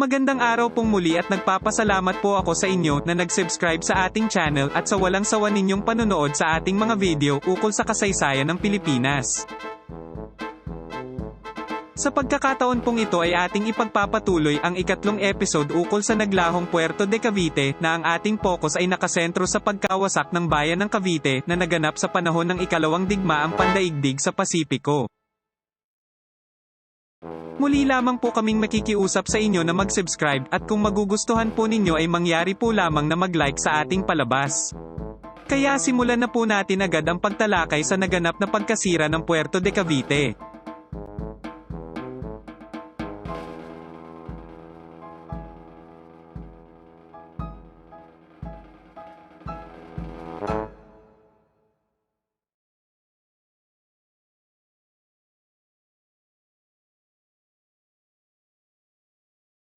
Magandang araw pong muli at nagpapasalamat po ako sa inyo na nag-subscribe sa ating channel at sa walang sawa ninyong panonood sa ating mga video ukol sa kasaysayan ng Pilipinas. Sa pagkakataon pong ito ay ating ipagpapatuloy ang ikatlong episode ukol sa naglahong Puerto de Cavite na ang ating focus ay nakasentro sa pagkawasak ng bayan ng Cavite na naganap sa panahon ng ikalawang digmaang pandaigdig sa Pasipiko. Muli lamang po kaming makikiusap sa inyo na mag-subscribe at kung magugustuhan po ninyo ay mangyari po lamang na mag-like sa ating palabas. Kaya simulan na po natin agad ang pagtalakay sa naganap na pagkasira ng Puerto de Cavite.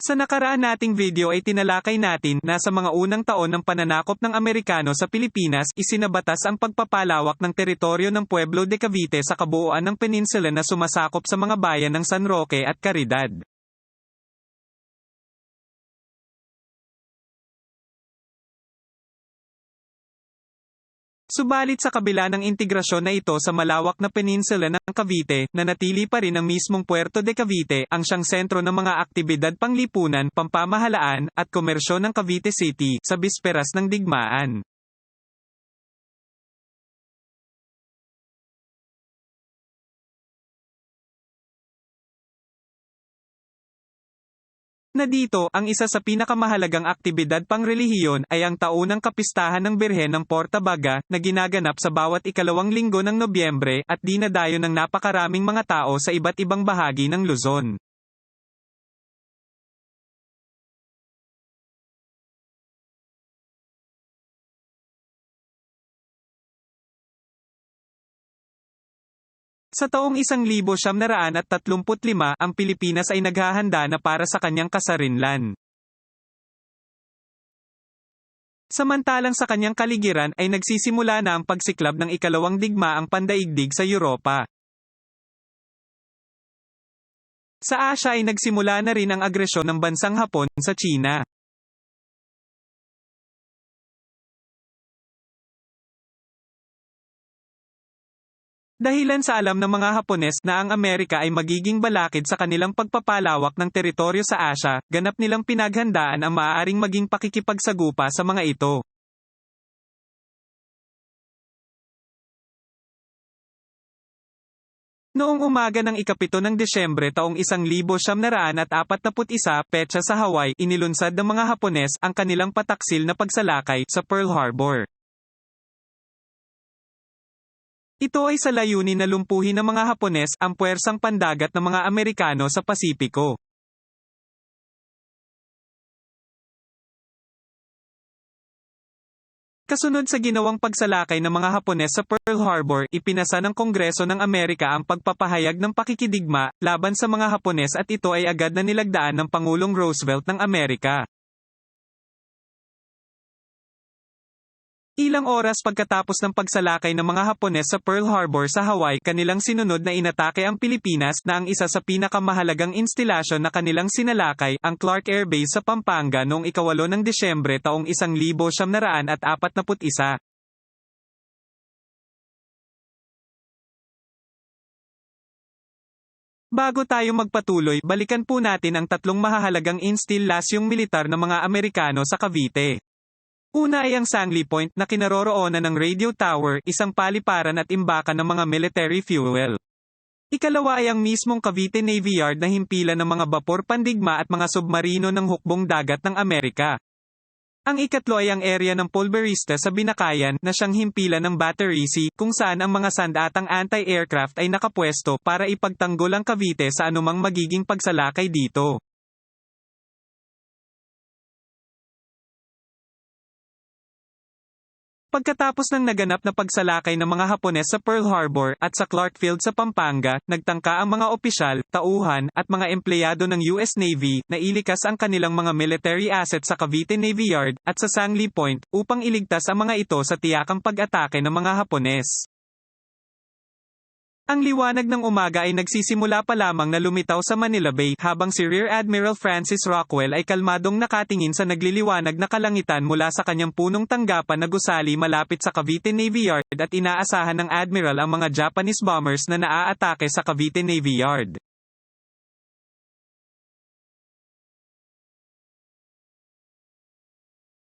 Sa nakaraan nating video ay tinalakay natin na sa mga unang taon ng pananakop ng Amerikano sa Pilipinas, isinabatas ang pagpapalawak ng teritoryo ng Pueblo de Cavite sa kabuuan ng peninsula na sumasakop sa mga bayan ng San Roque at Caridad. Subalit sa kabila ng integrasyon na ito sa malawak na peninsula ng Cavite, nanatili pa rin ang mismong Puerto de Cavite ang siyang sentro ng mga aktibidad panglipunan, pampamahalaan, at komersyo ng Cavite City sa bisperas ng digmaan. Na dito, ang isa sa pinakamahalagang aktibidad pangrelihiyon ay ang taunang kapistahan ng Birhen ng Portabaga na ginaganap sa bawat ikalawang linggo ng Nobyembre at dinadayo ng napakaraming mga tao sa iba't ibang bahagi ng Luzon. Sa taong 1935, ang Pilipinas ay naghahanda na para sa kanyang kasarinlan. Samantalang sa kanyang kaligiran ay nagsisimula na ang pagsiklab ng ikalawang digmaang pandaigdig sa Europa. Sa Asya ay nagsimula na rin ang agresyon ng bansang Hapon sa China. Dahilan sa alam ng mga Hapones na ang Amerika ay magiging balakid sa kanilang pagpapalawak ng teritoryo sa Asya, ganap nilang pinaghandaan ang maaaring maging pakikipagsagupa sa mga ito. Noong umaga ng ikapito ng Desyembre taong 1941, petsa sa Hawaii, inilunsad ng mga Hapones ang kanilang pataksil na pagsalakay sa Pearl Harbor. Ito ay sa layunin na lumpuhin ng mga Hapones ang puwersang pandagat ng mga Amerikano sa Pasipiko. Kasunod sa ginawang pagsalakay ng mga Hapones sa Pearl Harbor, ipinasa ng Kongreso ng Amerika ang pagpapahayag ng pakikidigma laban sa mga Hapones at ito ay agad na nilagdaan ng Pangulong Roosevelt ng Amerika. Ilang oras pagkatapos ng pagsalakay ng mga Hapones sa Pearl Harbor sa Hawaii, kanilang sinunod na inatake ang Pilipinas na ang isa sa pinakamahalagang instalasyon na kanilang sinalakay, ang Clark Air Base sa Pampanga noong ikawalo ng Desyembre taong 1941. Bago tayo magpatuloy, balikan po natin ang tatlong mahahalagang instalasyong militar ng mga Amerikano sa Cavite. Una ay ang Sangley Point na kinaroroonan ng radio tower, isang paliparan at imbakan ng mga military fuel. Ikalawa ay ang mismong Cavite Navy Yard na himpilan ng mga bapor pandigma at mga submarino ng hukbong dagat ng Amerika. Ang ikatlo ay ang area ng Pulverista sa Binakayan na siyang himpilan ng Battery C kung saan ang mga sandatang anti-aircraft ay nakapwesto para ipagtanggol ang Cavite sa anumang magiging pagsalakay dito. Pagkatapos ng naganap na pagsalakay ng mga Hapones sa Pearl Harbor at sa Clark Field sa Pampanga, nagtangka ang mga opisyal, tauhan, at mga empleyado ng US Navy na ilikas ang kanilang mga military assets sa Cavite Navy Yard at sa Sangley Point upang iligtas ang mga ito sa tiyakang pag-atake ng mga Hapones. Ang liwanag ng umaga ay nagsisimula pa lamang na lumitaw sa Manila Bay, habang si Rear Admiral Francis Rockwell ay kalmadong nakatingin sa nagliliwanag na kalangitan mula sa kanyang punong tanggapan na gusali malapit sa Cavite Navy Yard at inaasahan ng Admiral ang mga Japanese bombers na naaatake sa Cavite Navy Yard.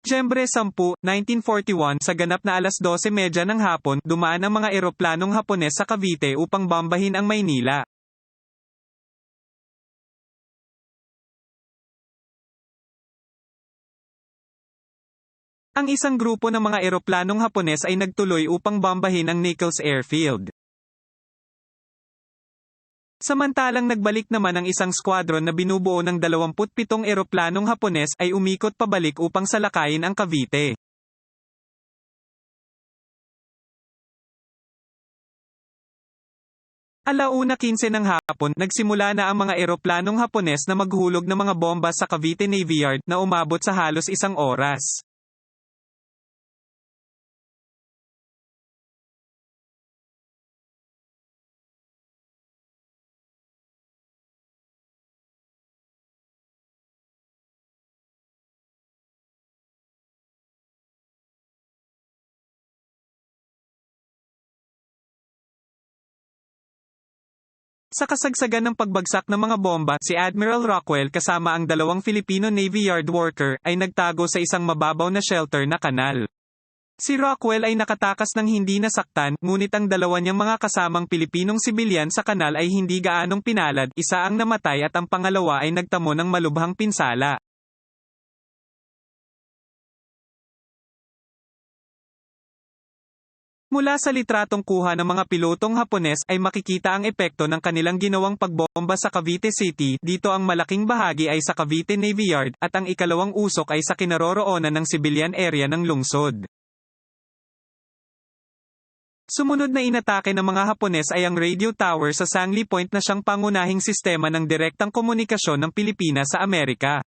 Disyembre 10, 1941 sa ganap na alas 12.30 ng hapon, dumaan ang mga eroplanong Hapones sa Cavite upang bombahin ang Maynila. Ang isang grupo ng mga eroplanong Hapones ay nagtuloy upang bombahin ang Nichols Airfield. Samantalang nagbalik naman ang isang squadron na binubuo ng 27 eroplanong Hapones ay umikot pabalik upang salakayin ang Cavite. Alauna 15 ng hapon, nagsimula na ang mga eroplanong Hapones na maghulog ng mga bomba sa Cavite Navy Yard na umabot sa halos isang oras. Sa kasagsagan ng pagbagsak ng mga bomba, si Admiral Rockwell kasama ang dalawang Filipino Navy Yard worker ay nagtago sa isang mababaw na shelter na kanal. Si Rockwell ay nakatakas ng hindi nasaktan, ngunit ang dalawa niyang mga kasamang Pilipinong sibilyan sa kanal ay hindi gaanong pinalad, isa ang namatay at ang pangalawa ay nagtamo ng malubhang pinsala. Mula sa litratong kuha ng mga pilotong Hapones ay makikita ang epekto ng kanilang ginawang pagbomba sa Cavite City, dito ang malaking bahagi ay sa Cavite Navy Yard, at ang ikalawang usok ay sa kinaroroonan ng civilian area ng lungsod. Sumunod na inatake ng mga Hapones ay ang radio tower sa Sangley Point na siyang pangunahing sistema ng direktang komunikasyon ng Pilipinas sa Amerika.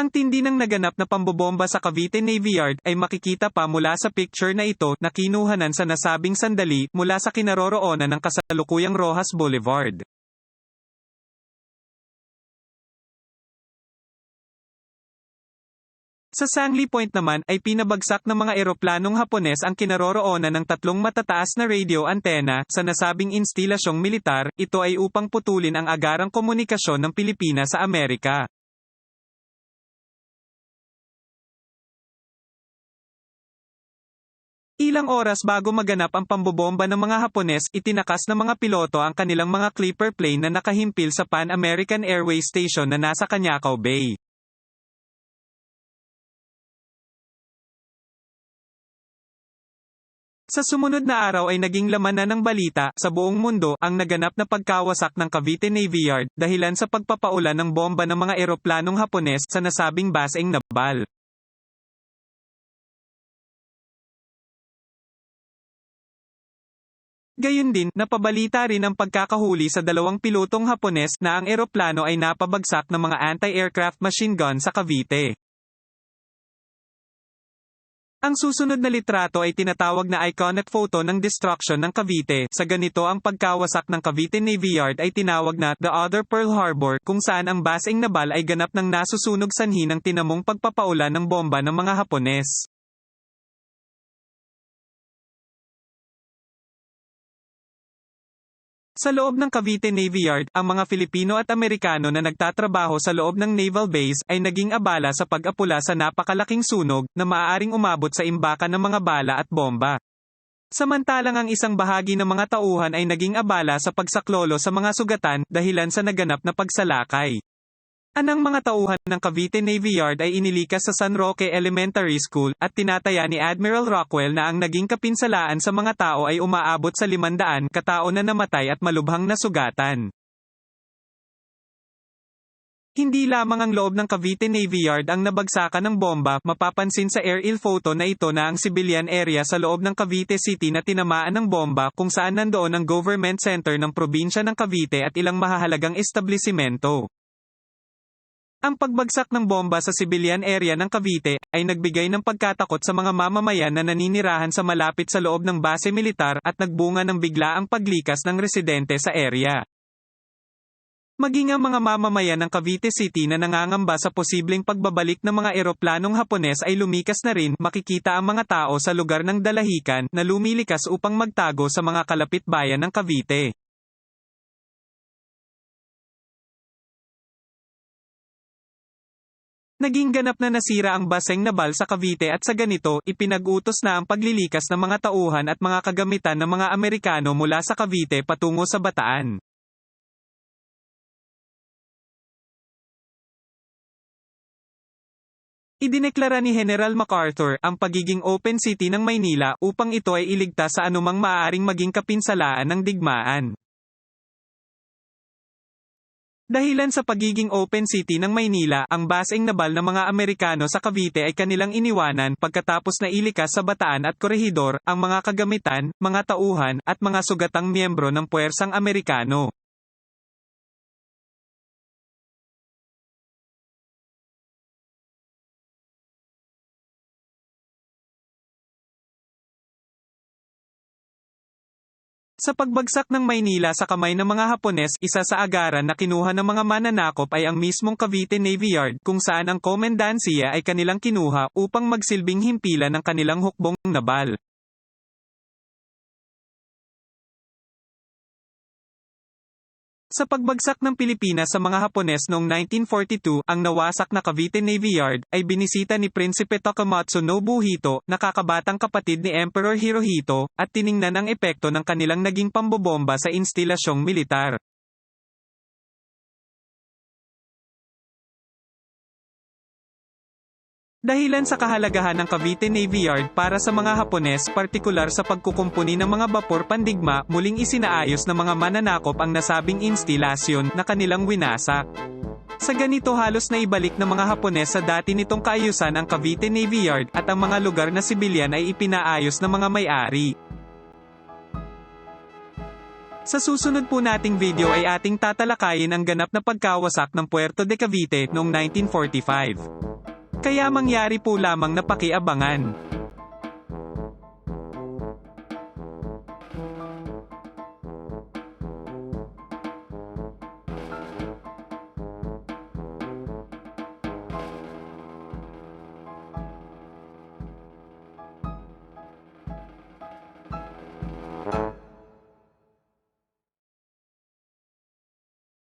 Ang tindi ng naganap na pambobomba sa Cavite Navy Yard ay makikita pa mula sa picture na ito na kinuhanan sa nasabing sandali mula sa kinaroroonan ng kasalukuyang Rojas Boulevard. Sa Sangley Point naman ay pinabagsak ng mga eroplanong Hapones ang kinaroroonan ng tatlong matataas na radio antena sa nasabing instilasyong militar, ito ay upang putulin ang agarang komunikasyon ng Pilipinas sa Amerika. Ilang oras bago maganap ang pambobomba ng mga Hapones, itinakas ng mga piloto ang kanilang mga Clipper plane na nakahimpil sa Pan American Airways Station na nasa Canyacao Bay. Sa sumunod na araw ay naging laman na ng balita sa buong mundo ang naganap na pagkawasak ng Cavite Navy Yard dahilan sa pagpapaulan ng bomba ng mga eroplanong Hapones sa nasabing basing na bal. Gayun din, napabalita rin ang pagkakahuli sa dalawang pilotong Hapones na ang eroplano ay napabagsak ng mga anti-aircraft machine gun sa Cavite. Ang susunod na litrato ay tinatawag na iconic photo ng destruction ng Cavite. Sa ganito ang pagkawasak ng Cavite Navy Yard ay tinawag na The Other Pearl Harbor kung saan ang basing na bal ay ganap ng nasusunog sanhi ng tinamong pagpapaulan ng bomba ng mga Hapones. Sa loob ng Cavite Navy Yard, ang mga Filipino at Amerikano na nagtatrabaho sa loob ng naval base ay naging abala sa pag-apula sa napakalaking sunog na maaaring umabot sa imbakan ng mga bala at bomba. Samantalang ang isang bahagi ng mga tauhan ay naging abala sa pagsaklolo sa mga sugatan dahilan sa naganap na pagsalakay. Anang mga tauhan ng Cavite Navy Yard ay inilikas sa San Roque Elementary School at tinataya ni Admiral Rockwell na ang naging kapinsalaan sa mga tao ay umaabot sa 500 katao na namatay at malubhang nasugatan. Hindi lamang ang loob ng Cavite Navy Yard ang nabagsakan ng bomba, mapapansin sa aerial photo na ito na ang civilian area sa loob ng Cavite City na tinamaan ng bomba kung saan nandoon ang government center ng probinsya ng Cavite at ilang mahahalagang establisimento. Ang pagbagsak ng bomba sa civilian area ng Cavite ay nagbigay ng pagkatakot sa mga mamamayan na naninirahan sa malapit sa loob ng base militar at nagbunga ng biglaang paglikas ng residente sa area. Maging ang mga mamamayan ng Cavite City na nangangamba sa posibleng pagbabalik ng mga eroplanong Hapones ay lumikas na rin, makikita ang mga tao sa lugar ng dalahikan na lumilikas upang magtago sa mga kalapit bayan ng Cavite. Naging ganap na nasira ang Baseng Nabal sa Cavite at sa ganito, ipinag-utos na ang paglilikas ng mga tauhan at mga kagamitan ng mga Amerikano mula sa Cavite patungo sa Bataan. Idineklara ni General MacArthur ang pagiging open city ng Maynila upang ito ay iligtas sa anumang maaaring maging kapinsalaan ng digmaan. Dahilan sa pagiging open city ng Maynila, ang baseng nabal ng mga Amerikano sa Cavite ay kanilang iniwanan pagkatapos na ilikas sa Bataan at Corregidor, ang mga kagamitan, mga tauhan, at mga sugatang miyembro ng puwersang Amerikano. Sa pagbagsak ng Maynila sa kamay ng mga Hapones, isa sa agaran na kinuha ng mga mananakop ay ang mismong Cavite Navy Yard kung saan ang komendansiya ay kanilang kinuha upang magsilbing himpilan ng kanilang hukbong nabal. Sa pagbagsak ng Pilipinas sa mga Hapones noong 1942, ang nawasak na Cavite Navy Yard ay binisita ni Prinsipe Takamatsu Nobuhito, nakakabatang kapatid ni Emperor Hirohito, at tiningnan ang epekto ng kanilang naging pambobomba sa instilasyong militar. Dahilan sa kahalagahan ng Cavite Navy Yard para sa mga Hapones partikular sa pagkukumpuni ng mga bapor pandigma, muling isinaayos ng mga mananakop ang nasabing instilasyon na kanilang winasak. Sa ganito halos na ibalik ng mga Hapones sa dati nitong kaayusan ang Cavite Navy Yard at ang mga lugar na sibilyan ay ipinaayos ng mga may-ari. Sa susunod po nating video ay ating tatalakayin ang ganap na pagkawasak ng Puerto de Cavite noong 1945. Kaya mangyari po lamang na pakiabangan.